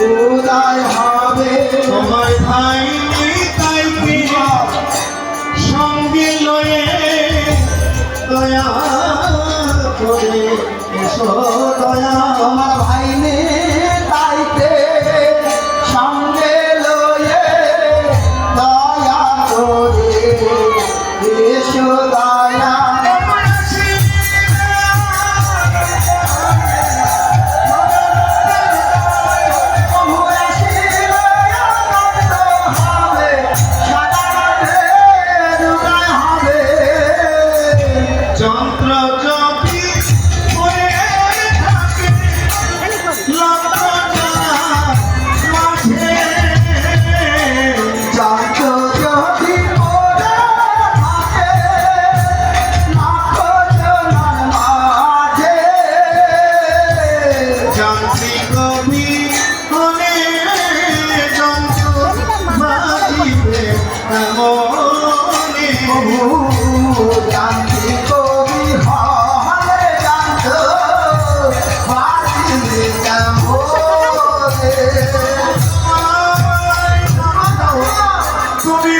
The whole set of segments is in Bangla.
উদয় হবে। সময় ভাই তাই সঙ্গে লয়ে দয়া করে এসো দয়া মনে জানতে কবি হলে জানত তুমি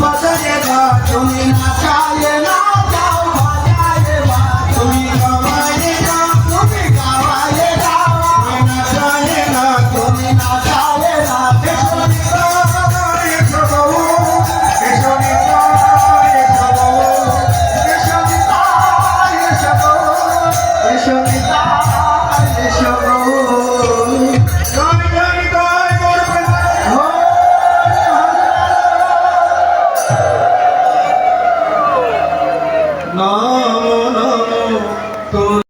বদলে বা তুমি না চাইলে না।